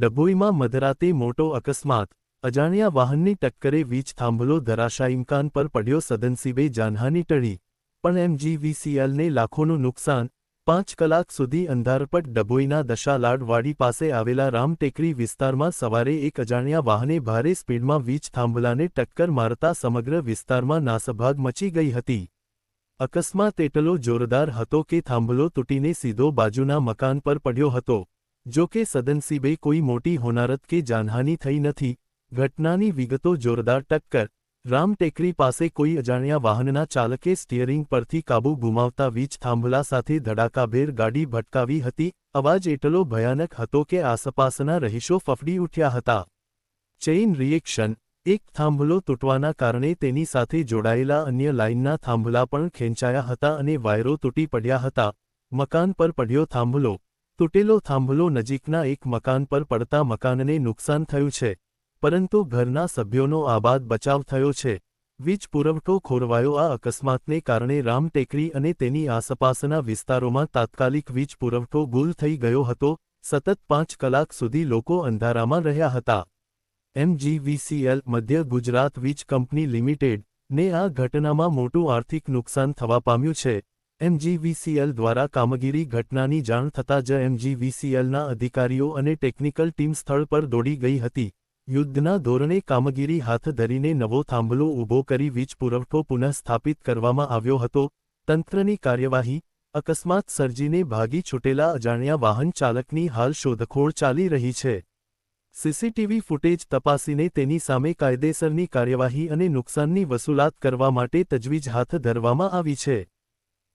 ડભોઈમાં મધરાતે મોટો અકસ્માત. અજાણ્યા વાહનની ટક્કરે વીજ થાંભલો ધરાશાઈમકાન પર પડ્યો સદનસીબે જાનહાની ટળી. પણ એમજીવીસીએલને લાખોનું નુકસાન. પાંચ કલાક સુધી અંધારપટ ડભોઈના દશાલાડવાડી પાસે આવેલા રામટેકરી વિસ્તારમાં સવારે એક અજાણ્યા વાહને ભારે સ્પીડમાં વીજ થાંભલાને ટક્કર મારતા સમગ્ર વિસ્તારમાં નાસભાગ મચી ગઈ હતી. અકસ્માત એટલો જોરદાર હતો કે થાંભલો તૂટીને સીધો બાજુના મકાન પર પડ્યો હતો. જો કે સદનસીબે કોઈ મોટી હોનારત કે જાનહાની થઈ નથી, ઘટનાની વિગતો જોરદાર ટક્કર. રામટેકરી પાસે કોઈ અજાણ્યા વાહનના ચાલકે સ્ટિયરિંગ પરથી કાબુ ગુમાવતા વીજ થાંભલા સાથે ધડાકાભેર ગાડી ભટકાવી હતી. અવાજ એટલો ભયાનક હતો કે આસપાસના રહીશો ફફડી ઉઠ્યા હતા. Chain reaction. એક થાંભલો તૂટવાના કારણે તેની સાથે જોડાયેલા અન્ય લાઇનના થાંભલા પણ ખેંચાયા હતા અને વાયરો તૂટી પડ્યા હતા. મકાન પર પડ્યો થાંભલો. તૂટેલો થાંભલો નજીકના એક મકાન પર પડતા મકાનને નુકસાન થયું છે, પરંતુ ઘરના સભ્યોનો આબાદ બચાવ થયો છે. વીજ પુરવઠો ખોરવાયો આ અકસ્માતને કારણે રામટેકરી અને તેની આસપાસના વિસ્તારોમાં તાત્કાલિક વીજ પુરવઠો ગુલ થઈ ગયો હતો. સતત પાંચ કલાક સુધી લોકો અંધારામાં રહ્યા હતા. એમજીવીસીએલ મધ્ય ગુજરાત વીજ કંપની લિમિટેડ ને આ ઘટનામાં મોટું આર્થિક નુકસાન થવા પામ્યું છે. એમજીવીસીએલ દ્વારા કામગીરી ઘટનાની જાણ થતાં જ એમજીવીસીએલના અધિકારીઓ અને ટેકનિકલ ટીમ સ્થળ પર દોડી ગઈ હતી. યુદ્ધના ધોરણે કામગીરી હાથ ધરીને નવો થાંભલો ઊભો કરી વીજ પુરવઠો પુનઃસ્થાપિત કરવામાં આવ્યો હતો. તંત્રની કાર્યવાહી, અકસ્માત સર્જીને ભાગી છૂટેલા અજાણ્યા વાહન ચાલકની હાલ શોધખોળ ચાલી રહી છે. સીસીટીવી ફૂટેજ તપાસીને તેની સામે કાયદેસરની કાર્યવાહી અને નુકસાનની વસૂલાત કરવા માટે તજવીજ હાથ ધરવામાં આવી છે.